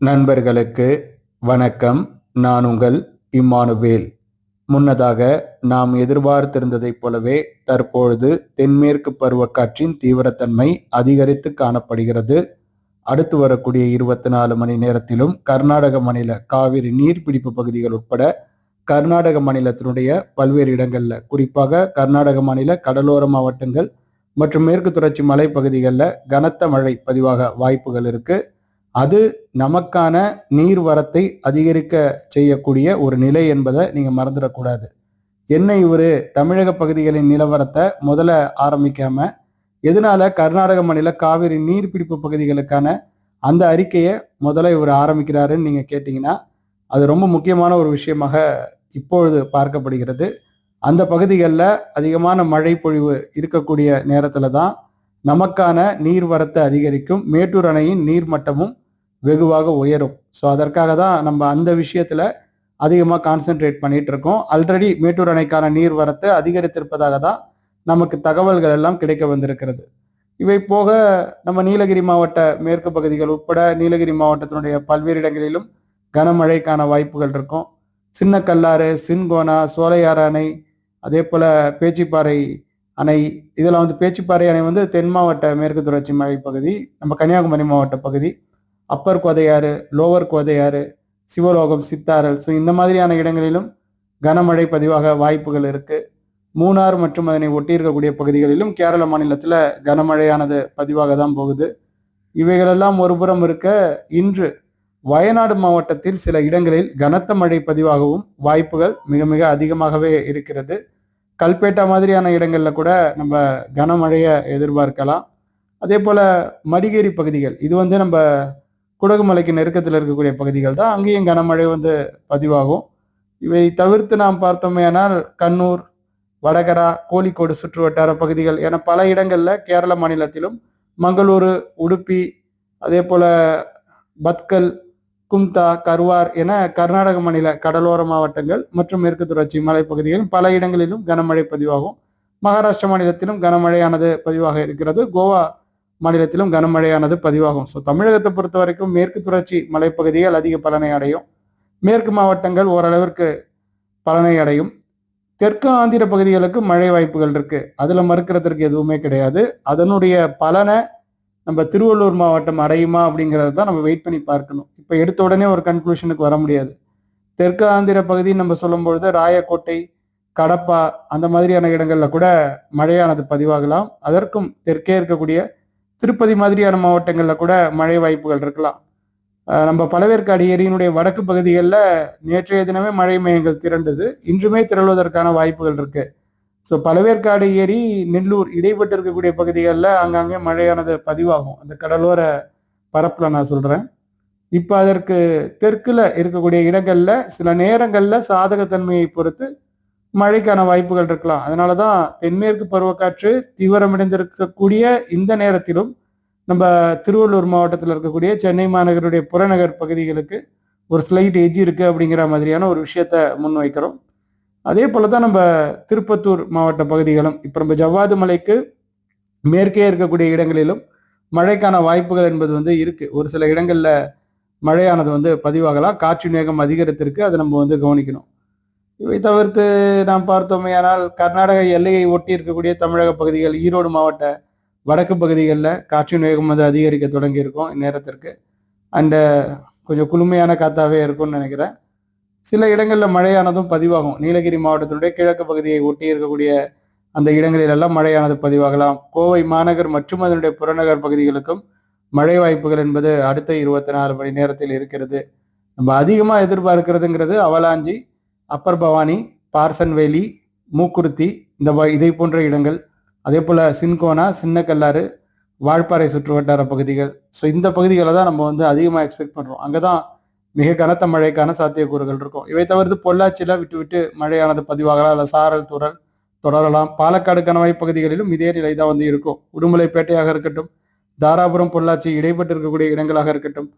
நண்பர்களுக்கு வணக்கம். நான் உங்கள் இம்மானுவேல். முன்னதாக நாம் எதிர்பார்த்திருந்ததைப் போலவே தற்பொழுது தென்மேற்கு பருவக்காற்றின் தீவிரத்தன்மை அதிகரித்து காணப்படுகிறது. அடுத்து வரக்கூடிய இருபத்தி நாலு மணி நேரத்திலும் கர்நாடக மாநில காவிரி நீர்பிடிப்பு பகுதிகள் உட்பட கர்நாடக மாநிலத்தினுடைய பல்வேறு இடங்களில் குறிப்பாக கர்நாடக மாநில கடலோர மாவட்டங்கள் மற்றும் மேற்கு தொடர்ச்சி மலைப்பகுதிகளில் கனத்த மழை பதிவாக வாய்ப்புகள் இருக்குது அது நமக்கான நீர் வரத்தை அதிகரிக்க செய்யக்கூடிய ஒரு நிலை என்பதை நீங்க மறந்துடக்கூடாது. என்ன இவர் தமிழக பகுதிகளின் நிலவரத்தை முதல்ல ஆரம்பிக்காம எதனால கர்நாடக மாநில காவிரி நீர்பிடிப்பு பகுதிகளுக்கான அந்த அறிக்கையை முதல்ல இவர் ஆரம்பிக்கிறாருன்னு நீங்க கேட்டீங்கன்னா அது ரொம்ப முக்கியமான ஒரு விஷயமாக இப்பொழுது பார்க்கப்படுகிறது. அந்த பகுதிகளில் அதிகமான மழை பொழிவு இருக்கக்கூடிய நேரத்தில் தான் நமக்கான நீர்வரத்தை அதிகரிக்கும் மேட்டூர் அணையின் நீர் மட்டமும் வெகுவாக உயரும். ஸோ அதற்காக தான் நம்ம அந்த விஷயத்தில் அதிகமாக கான்சென்ட்ரேட் பண்ணிட்டு இருக்கோம். ஆல்ரெடி மேட்டூர் அணைக்கான நீர் வரத்து அதிகரித்திருப்பதாக தான் நமக்கு தகவல்கள் எல்லாம் கிடைக்க வந்திருக்கிறது. இவை போக நம்ம நீலகிரி மாவட்ட மேற்கு பகுதிகள் உட்பட நீலகிரி மாவட்டத்தினுடைய பல்வேறு இடங்களிலும் கனமழைக்கான வாய்ப்புகள் இருக்கும். சின்ன கல்லாறு சின்கோனா சோலையாறு அணை அதே போல் பேச்சிப்பாறை அணை. இதெல்லாம் வந்து பேச்சிப்பாறை அணை வந்து தென் மாவட்ட மேற்கு தொடர்ச்சி மழை பகுதி நம்ம கன்னியாகுமரி மாவட்ட பகுதி. Upper Kodaiyar lower Kodaiyar Sivalogam Chittar. So இந்த மாதிரியான இடங்களிலும் கனமழை பதிவாக வாய்ப்புகள் இருக்குது மூணார் மற்றும் அதனை ஒட்டி இருக்கக்கூடிய பகுதிகளிலும் கேரள மாநிலத்தில் கனமழையானது பதிவாக தான் போகுது. இவைகளெல்லாம் ஒருபுறம் இருக்க இன்று வயநாடு மாவட்டத்தில் சில இடங்களில் கனத்த மழை பதிவாகவும் வாய்ப்புகள் மிக மிக அதிகமாகவே இருக்கிறது. கல்பேட்டா மாதிரியான இடங்களில் கூட நம்ம கனமழையை எதிர்பார்க்கலாம். அதே போல் மடிகேரி பகுதிகள் இது வந்து நம்ம குடகுமலைக்கு நெருக்கத்தில் இருக்கக்கூடிய பகுதிகள் தான் அங்கேயும் கனமழை வந்து பதிவாகும். இவை தவிர்த்து நாம் பார்த்தோமேனால் கண்ணூர் வடகரா கோழிக்கோடு சுற்று வட்டார பகுதிகள் என பல இடங்களில் கேரள மாநிலத்திலும் மங்களூரு உடுப்பி அதே போல பத்கல் கும்தா கர்வார் என கர்நாடக மாநில கடலோர மாவட்டங்கள் மற்றும் மேற்கு தொடர்ச்சி மலைப்பகுதிகளில் பல இடங்களிலும் கனமழை பதிவாகும். மகாராஷ்டிர மாநிலத்திலும் கனமழையானது பதிவாக இருக்கிறது. கோவா மாநிலத்திலும் கனமழையானது பதிவாகும். ஸோ தமிழகத்தை பொறுத்த வரைக்கும் மேற்கு தொடர்ச்சி மலைப்பகுதிகள் அதிக பலனை அடையும். மேற்கு மாவட்டங்கள் ஓரளவிற்கு பலனை அடையும். தெற்கு ஆந்திர பகுதிகளுக்கு மழை வாய்ப்புகள் இருக்கு. அதுல மறுக்கிறதுக்கு எதுவுமே கிடையாது. அதனுடைய பலனை நம்ம திருவள்ளூர் மாவட்டம் அடையுமா அப்படிங்கிறத தான் நம்ம வெயிட் பண்ணி பார்க்கணும். இப்போ எடுத்த உடனே ஒரு கன்க்ளூஷனுக்கு வர முடியாது. தெற்கு ஆந்திர பகுதி நம்ம சொல்லும்பொழுது ராயக்கோட்டை கடப்பா அந்த மாதிரியான இடங்கள்ல கூட மழையானது பதிவாகலாம். அதற்கும் தெற்கே இருக்கக்கூடிய திருப்பதி மாதிரியான மாவட்டங்களில் கூட மழை வாய்ப்புகள் இருக்கலாம். நம்ம பழவேற்காடு ஏரியினுடைய வடக்கு பகுதிகளில் நேற்றைய தினமே மழை மையங்கள் திரண்டது. இன்றுமே திரளுவதற்கான வாய்ப்புகள் இருக்கு. ஸோ பழவேற்காடு ஏரி நெல்லூர் இடைப்பட்டு இருக்கக்கூடிய பகுதிகளில் அங்கங்கே மழையானது பதிவாகும். அந்த கடலோர பரப்பில் நான் சொல்கிறேன் இப்போ அதற்கு தெற்கில் இருக்கக்கூடிய இடங்களில் சில நேரங்களில் சாதகத்தன்மையை பொறுத்து மழைக்கான வாய்ப்புகள் இருக்கலாம். அதனால தான் தென்மேற்கு பருவக்காற்று தீவிரமடைந்திருக்கக்கூடிய இந்த நேரத்திலும் நம்ம திருவள்ளூர் மாவட்டத்தில் இருக்கக்கூடிய சென்னை மாநகருடைய புறநகர் பகுதிகளுக்கு ஒரு ஸ்லைட் எஜ் இருக்கு அப்படிங்கிற மாதிரியான ஒரு விஷயத்த முன்வைக்கிறோம். அதே போல தான் நம்ம திருப்பத்தூர் மாவட்ட பகுதிகளும் இப்போ நம்ம ஜவ்வாது மலைக்கு மேற்கே இருக்கக்கூடிய இடங்களிலும் மழைக்கான வாய்ப்புகள் என்பது வந்து இருக்கு. ஒரு சில இடங்கள்ல மழையானது வந்து பதிவாகலாம். காற்று வேகம் அதிகரித்திருக்கு. அதை நம்ம வந்து கவனிக்கணும். இவை தவிர்த்து நாம் பார்த்தோமேயானால் கர்நாடக எல்லையை ஒட்டி இருக்கக்கூடிய தமிழக பகுதிகள் ஈரோடு மாவட்ட வடக்கு பகுதிகளில் காற்றின் வேகம் வந்து அதிகரிக்க தொடங்கியிருக்கும் இந்நேரத்திற்கு. அந்த கொஞ்சம் குளுமையான காத்தாவே இருக்கும்னு நினைக்கிறேன். சில இடங்களில் மழையானதும் பதிவாகும். நீலகிரி மாவட்டத்தினுடைய கிழக்கு பகுதியை ஒட்டி இருக்கக்கூடிய அந்த இடங்களில் எல்லாம் மழையானது பதிவாகலாம். கோவை மாநகர் மற்றும் அதனுடைய புறநகர் பகுதிகளுக்கும் மழை வாய்ப்புகள் என்பது அடுத்த இருபத்தி நாலு மணி நேரத்தில் இருக்கிறது. நம்ம அதிகமாக எதிர்பார்க்கிறதுங்கிறது Avalanche Upper Bhavani Parsons Valley Mukurthi இந்த வ- இதை போன்ற இடங்கள். அதே போல் சின்கோனா சின்ன கல்லாறு வால்பாறை சுற்று வட்டார பகுதிகள். ஸோ இந்த பகுதிகளை தான் நம்ம வந்து அதிகமாக எக்ஸ்பெக்ட் பண்ணுறோம் அங்கே தான் மிக கனத்த மழைக்கான சாத்தியக்கூறுகள் இருக்கும். இவை தவிர்த்து பொள்ளாச்சியில் விட்டு விட்டு மழையானது பதிவாகலாம். இல்லை சாரல் துறல் தொடரலாம். பாலக்காடு கணவாய் பகுதிகளிலும் இதே நிலை தான் வந்து இருக்கும். உடுமலைப்பேட்டையாக இருக்கட்டும் தாராபுரம் பொள்ளாச்சி இடைப்பட்டு இருக்கக்கூடிய இடங்களாக இருக்கட்டும்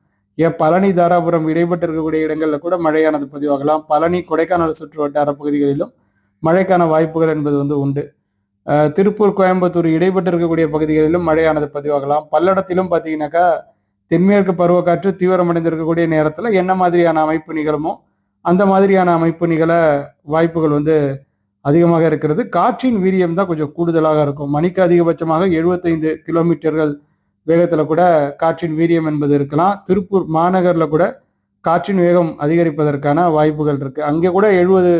ஏன் பழனி தாராபுரம் இடைப்பட்டு இருக்கக்கூடிய இடங்களில் கூட மழையானது பதிவாகலாம். பழனி கொடைக்கானல் சுற்று வட்டார பகுதிகளிலும் மழைக்கான வாய்ப்புகள் என்பது வந்து உண்டு. திருப்பூர் கோயம்புத்தூர் இடைப்பட்டு இருக்கக்கூடிய பகுதிகளிலும் மழையானது பதிவாகலாம். பல்லடத்திலும் பார்த்தீங்கன்னாக்கா தென்மேற்கு பருவக்காற்று தீவிரமடைந்திருக்கக்கூடிய நேரத்தில் என்ன மாதிரியான அமைப்பு நிகழுமோ அந்த மாதிரியான அமைப்பு நிகழ வாய்ப்புகள் வந்து அதிகமாக இருக்கிறது. காற்றின் வீரியம் தான் கொஞ்சம் கூடுதலாக இருக்கும். மணிக்கு அதிகபட்சமாக எழுபத்தைந்து கிலோமீட்டர்கள் வேகத்தில் கூட காற்றின் வீரியம் என்பது இருக்கலாம். திருப்பூர் மாநகரில் கூட காற்றின் வேகம் அதிகரிப்பதற்கான வாய்ப்புகள் இருக்குது அங்கே கூட எழுபது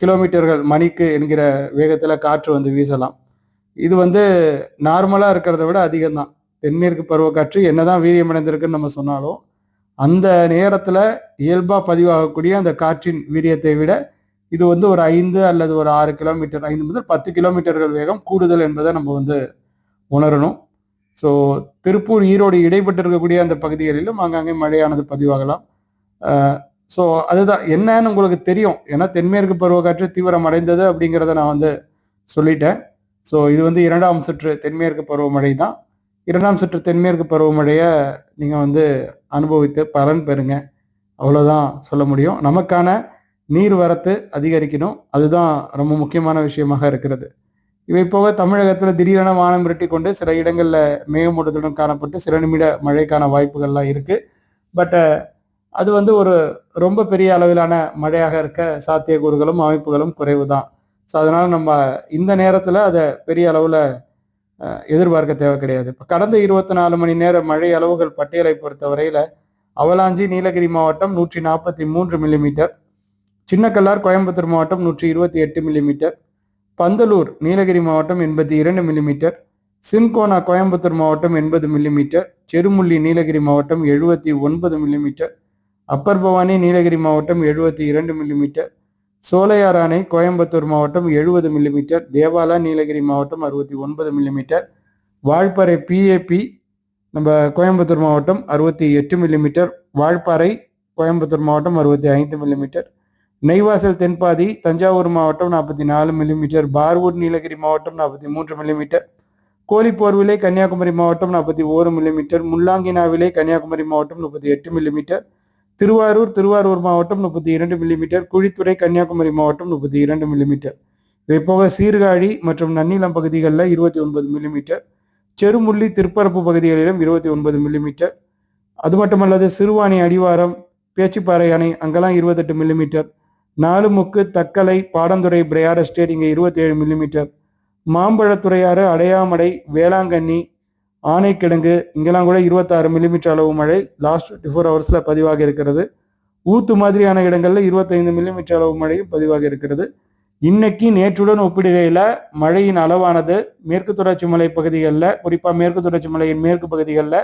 கிலோமீட்டர்கள் மணிக்கு என்கிற வேகத்தில் காற்று வந்து வீசலாம். இது வந்து நார்மலாக இருக்கிறத விட அதிகம்தான். தென்மேற்கு பருவக்காற்று என்னதான் வீரியமடைந்திருக்குன்னு நம்ம சொன்னாலும் அந்த நேரத்தில் இயல்பாக பதிவாகக்கூடிய அந்த காற்றின் வீரியத்தை விட இது வந்து ஒரு ஐந்து அல்லது ஒரு ஆறு கிலோமீட்டர் ஐந்து முதல் பத்து கிலோமீட்டர்கள் வேகம் கூடுதல் என்பதை நம்ம வந்து உணரணும். ஸோ திருப்பூர் ஈரோடு இடைப்பட்டு இருக்கக்கூடிய அந்த பகுதிகளிலும் அங்கங்கே மழையானது பதிவாகலாம். ஸோ அதுதான். என்னன்னு உங்களுக்கு தெரியும். ஏன்னா தென்மேற்கு பருவக்காற்று தீவிரம் அடைந்தது அப்படிங்கிறத நான் வந்து சொல்லிட்டேன். ஸோ இது வந்து இரண்டாம் சுற்று தென்மேற்கு பருவமழை தான். இரண்டாம் சுற்று தென்மேற்கு பருவமழையை நீங்கள் வந்து அனுபவித்து பலன் பெறுங்க. அவ்வளோதான் சொல்ல முடியும். நமக்கான நீர் வரத்து அதிகரிக்கணும். அதுதான் ரொம்ப முக்கியமான விஷயமாக இருக்கிறது. இவை போக தமிழகத்தில் திடீரென வானம் விரட்டி கொண்டு சில இடங்களில் மேகமூட்டத்துடன் காணப்பட்டு சில நிமிட மழைக்கான வாய்ப்புகள்லாம் இருக்குது பட் அது வந்து ஒரு ரொம்ப பெரிய அளவிலான மழையாக இருக்க சாத்தியக்கூறுகளும் அமைப்புகளும் குறைவு தான் ஸோ அதனால் நம்ம இந்த நேரத்தில் அதை பெரிய அளவில் எதிர்பார்க்க தேவை கிடையாது. இப்போ கடந்த இருபத்தி நாலு மணி நேர மழை அளவுகள் பட்டியலை பொறுத்தவரையில் அவலாஞ்சி நீலகிரி மாவட்டம் நூற்றி நாற்பத்தி மூன்று மில்லிமீட்டர் சின்னக்கல்லார் கோயம்புத்தூர் மாவட்டம் நூற்றி இருபத்தி எட்டு மில்லிமீட்டர் பந்தலூர் நீலகிரி மாவட்டம் எண்பத்தி இரண்டு மில்லிமீட்டர் சின்கோனா கோயம்புத்தூர் மாவட்டம் எண்பது மில்லிமீட்டர் செருமுள்ளி நீலகிரி மாவட்டம் எழுபத்தி ஒன்பது மில்லிமீட்டர் அப்பர் பவானி நீலகிரி மாவட்டம் எழுபத்தி இரண்டு மில்லிமீட்டர் சோலையார் அணை கோயம்புத்தூர் மாவட்டம் எழுபது மில்லிமீட்டர் தேவாலா நீலகிரி மாவட்டம் அறுபத்தி ஒன்பது மில்லிமீட்டர் வால்பாறை பிஏபி நம்ம கோயம்புத்தூர் மாவட்டம் அறுபத்தி எட்டு மில்லிமீட்டர் வால்பாறை கோயம்புத்தூர் மாவட்டம் அறுபத்தி ஐந்து மில்லிமீட்டர் நெய்வாசல் தென்பாதி தஞ்சாவூர் மாவட்டம் நாற்பத்தி நாலு மில்லிமீட்டர் பார்வூர் நீலகிரி மாவட்டம் நாற்பத்தி மூன்று மில்லிமீட்டர் கோழிப்போர்விலே கன்னியாகுமரி மாவட்டம் நாற்பத்தி ஓரு மில்லிமீட்டர் முள்ளாங்கினாவிலே கன்னியாகுமரி மாவட்டம் முப்பத்தி எட்டு மில்லிமீட்டர் திருவாரூர் திருவாரூர் மாவட்டம் முப்பத்தி இரண்டு மில்லிமீட்டர் குழித்துறை கன்னியாகுமரி மாவட்டம் முப்பத்தி இரண்டு மில்லிமீட்டர் இவை போக சீர்காழி மற்றும் நன்னிலம் பகுதிகளில் இருபத்தி ஒன்பது மில்லிமீட்டர் செருமுள்ளி திருப்பரப்பு பகுதிகளிலும் இருபத்தி ஒன்பது மில்லிமீட்டர் அது மட்டுமல்லாது சிறுவாணி அடிவாரம் பேச்சுப்பாறை அணை அங்கெல்லாம் இருபத்தெட்டு millimetre Nalumukku Thuckalay Padanthurai Briar estate இங்கே இருபத்தி ஏழு மில்லிமீட்டர் மாம்பழத்துறையாறு அடையாமடை வேளாங்கண்ணி ஆனைக்கிடங்கு இங்கெல்லாம் கூட இருபத்தாறு மில்லிமீட்டர் அளவு மழை லாஸ்ட் டுவெண்ட்டி ஃபோர் ஹவர்ஸில் பதிவாக இருக்கிறது. ஊத்து மாதிரியான இடங்களில் இருபத்தைந்து மில்லிமீட்டர் அளவு மழையும் பதிவாக இருக்கிறது. இன்னைக்கு நேற்றுடன் ஒப்பிடுகையில் மழையின் அளவானது மேற்கு தொடர்ச்சி மலை பகுதிகளில் குறிப்பாக மேற்கு தொடர்ச்சி மலையின் மேற்கு பகுதிகளில்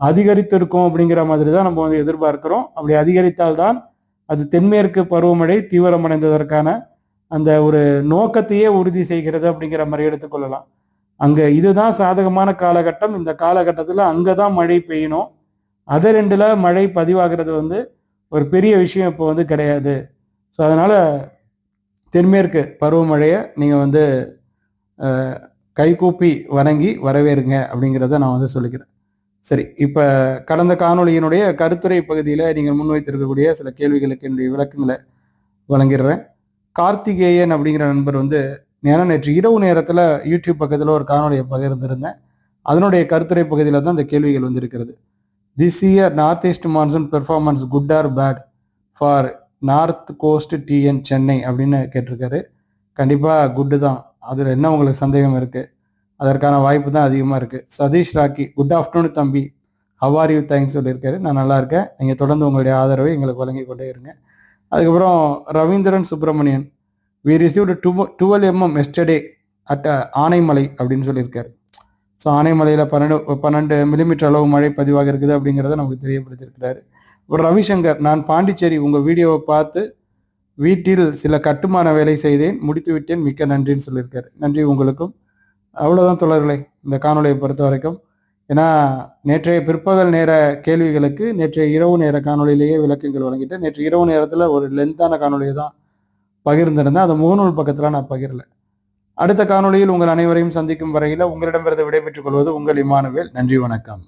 அதிகரித்திருக்கும் அப்படிங்கிற மாதிரி தான் நம்ம வந்து எதிர்பார்க்கிறோம். அப்படி அதிகரித்தால்தான் அது தென்மேற்கு பருவமழை தீவிரமடைந்ததற்கான அந்த ஒரு நோக்கத்தையே உறுதி செய்கிறது அப்படிங்கிற மாதிரி எடுத்துக்கொள்ளலாம் அங்க இதுதான் சாதகமான காலகட்டம். இந்த காலகட்டத்தில் அங்கதான் மழை பெய்யணும். அதை ரெண்டுல மழை பதிவாகிறது வந்து ஒரு பெரிய விஷயம் இப்போ வந்து கிடையாது. ஸோ அதனால தென்மேற்கு பருவமழையை நீங்கள் வந்து கைகூப்பி வணங்கி வரவேறுங்க அப்படிங்கிறத நான் வந்து சொல்லிக்கிறேன். சரி இப்போ கடந்த காணொலியினுடைய கருத்துரை பகுதியில் நீங்கள் முன்வைத்திருக்கக்கூடிய சில கேள்விகளுக்கு என்னுடைய விளக்கங்களை வழங்கிடுறேன். கார்த்திகேயன் அப்படிங்கிற நண்பர் வந்து ஏன்னா நேற்று இரவு நேரத்தில் யூடியூப் பக்கத்தில் ஒரு காணொலியை பகிர்ந்திருந்தேன். அதனுடைய கருத்துரை பகுதியில் தான் இந்த கேள்விகள் வந்திருக்கிறது. This year north east monsoon performance good or bad for north coast TN Chennai அப்படின்னு கேட்டிருக்காரு. கண்டிப்பாக குட்டு தான். அதில் என்ன உங்களுக்கு சந்தேகம் இருக்குது அதற்கான வாய்ப்பு தான் அதிகமாக இருக்குது சதீஷ் ராக்கி குட் ஆஃப்டர்நூன் தம்பி. ஹவார் யூ தேங்க்ஸ் சொல்லியிருக்காரு. நான் நல்லா இருக்கேன். நீங்கள் தொடர்ந்து உங்களுடைய ஆதரவை எங்களுக்கு வழங்கி கொண்டே இருங்க. அதுக்கப்புறம் Ravindran Subramanian we received two twelve MM yesterday at Anaimalai அப்படின்னு சொல்லியிருக்காரு. ஸோ ஆனைமலையில் பன்னெண்டு பன்னெண்டு மில்லிமீட்டர் அளவு மழை பதிவாக இருக்குது அப்படிங்கிறத நமக்கு தெரியப்படுத்தியிருக்கிறாரு. ஒரு ரவிசங்கர் நான் பாண்டிச்சேரி உங்கள் வீடியோவை பார்த்து வீட்டில் சில கட்டுமான வேலை செய்தேன் முடித்து விட்டேன் மிக்க நன்றின்னு சொல்லியிருக்காரு. நன்றி உங்களுக்கும். அவ்வளோதான் தொடர்களே இந்த காணொலியை பொறுத்த வரைக்கும். ஏன்னா நேற்றைய பிற்பகல் நேர கேள்விகளுக்கு நேற்றைய இரவு நேர காணொலியிலேயே விளக்கங்கள் வழங்கிட்டு நேற்று இரவு நேரத்தில் ஒரு லென்த்தான காணொலியை தான் பகிர்ந்திருந்தேன். அதை முகநூல் பக்கத்தில் நான் பகிரல. அடுத்த காணொலியில் உங்கள் அனைவரையும் சந்திக்கும் வரையில் உங்களிடமிருந்து விடைபெற்றுக் கொள்வது உங்கள் இமானுவேல். நன்றி வணக்கம்.